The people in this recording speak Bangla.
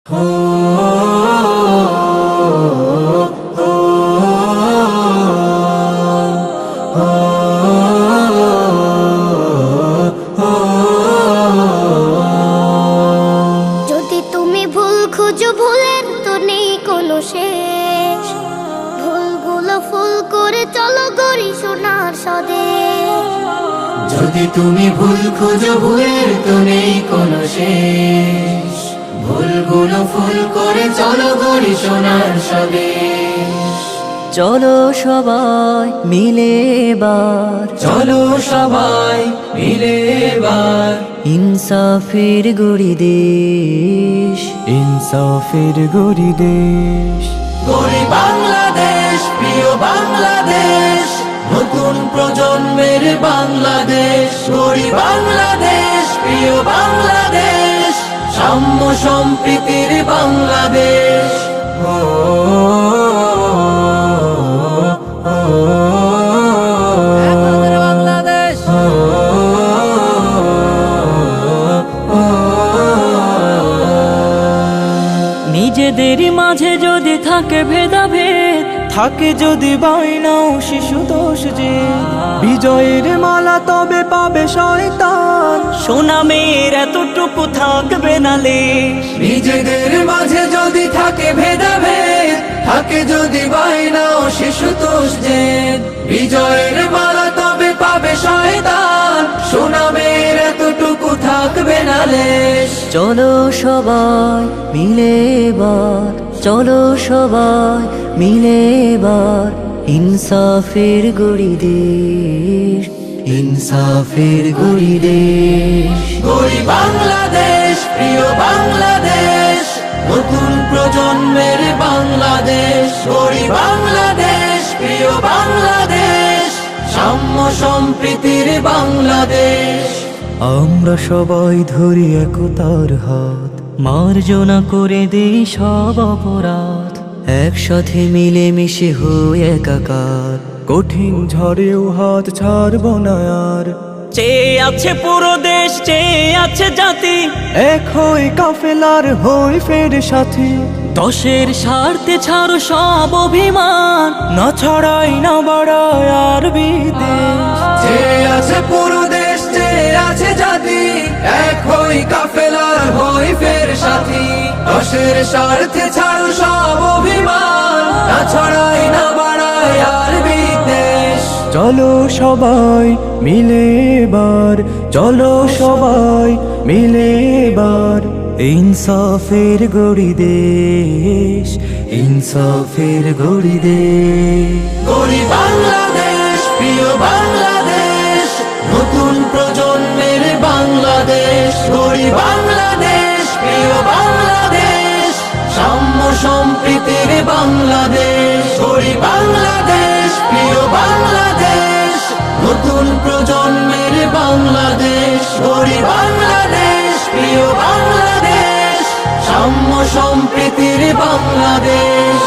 যদি তুমি খুঁজো, ভুলের তো নেই কোনো শেষ। ভুলগুলো ফুল করে চলো গড়ি সোনার স্বদেশ যদি তুমি ভুল খুঁজো, ভুলের তো নেই কোনো শেষ। ভুলগুলো ফুল করে চলো গড়ি সোনার স্বদেশ চলো সবাই মিলে এবার। চলো সবাই মিলে এবার। ইনসাফের গড়ি দেশ। ইনসাফের গড়ি দেশ। গড়ি বাংলাদেশ প্রিয় বাংলাদেশ। নতুন প্রজন্মের বাংলাদেশ। গড়ি বাংলাদেশ প্রিয় বাংলাদেশ। সম্প্রীতির বাংলাদেশ। নিজেদের মাঝে যদি থাকে ভেদাভেদ থাকে যদি বাইনাও শিশু দোষ যে। বিজয়ের মালা তবে পাবে শয়তান। সোনামের এতটুকু থাকবে না লেশ নিজেদের মাঝে যদি থাকে ভেদাভেদ থাকে যদি বাইনা ও শিশু তোষ যে। বিজয়ের মালা তবে পাবে শয়তান সুনামের এতটুকু থাকবে না লেশ চলো সবাই মিলে এবার চলো সবাই মিলে এবার ইনসাফের গড়ি দেশ ইনসাফের গড়ি দেশ। গড়ি বাংলাদেশ প্রিয় বাংলাদেশ নতুন প্রজন্মের বাংলাদেশ। গড়ি বাংলাদেশ প্রিয় বাংলাদেশ সাম্য সম্প্রীতির বাংলাদেশ। আমরা সবাই ধরি একতার হাত মার্জনা করে দেই সব অপরাধ। একসাথে মিলে মিশে হয়ে একাকার। কঠিন ঝড়েও হাত ছাড়ব না আর। চেয়ে আছে পুরো দেশ চেয়ে আছে জাতি। এক হই কাফেলার হই ফের সাথী। দশের স্বার্থে ছাড়ো সব অভিমান। না ছড়াই না বাড়ায় আর বিদেশ। যে আছে পুরো দেশ যে আছে জাতি। সাথী দশের স্বার্থে ছাড়ো সব অভিমান। না ছড়াই না বাড়াই আর বিদ্বেষ। চলো সবাই মিলে এবার চলো সবাই মিলে এবার। ইনসাফের গড়ি দেশ ইনসাফের গড়ি দেশ। গড়ি বাংলাদেশ প্রিয় বাংলাদেশ। সম্প্রীতির বাংলাদেশ গড়ি বাংলাদেশ, প্রিয় বাংলাদেশ, নতুন প্রজন্মের বাংলাদেশ গড়ি বাংলাদেশ, প্রিয় বাংলাদেশ, সাম্য সম্প্রীতির বাংলাদেশ।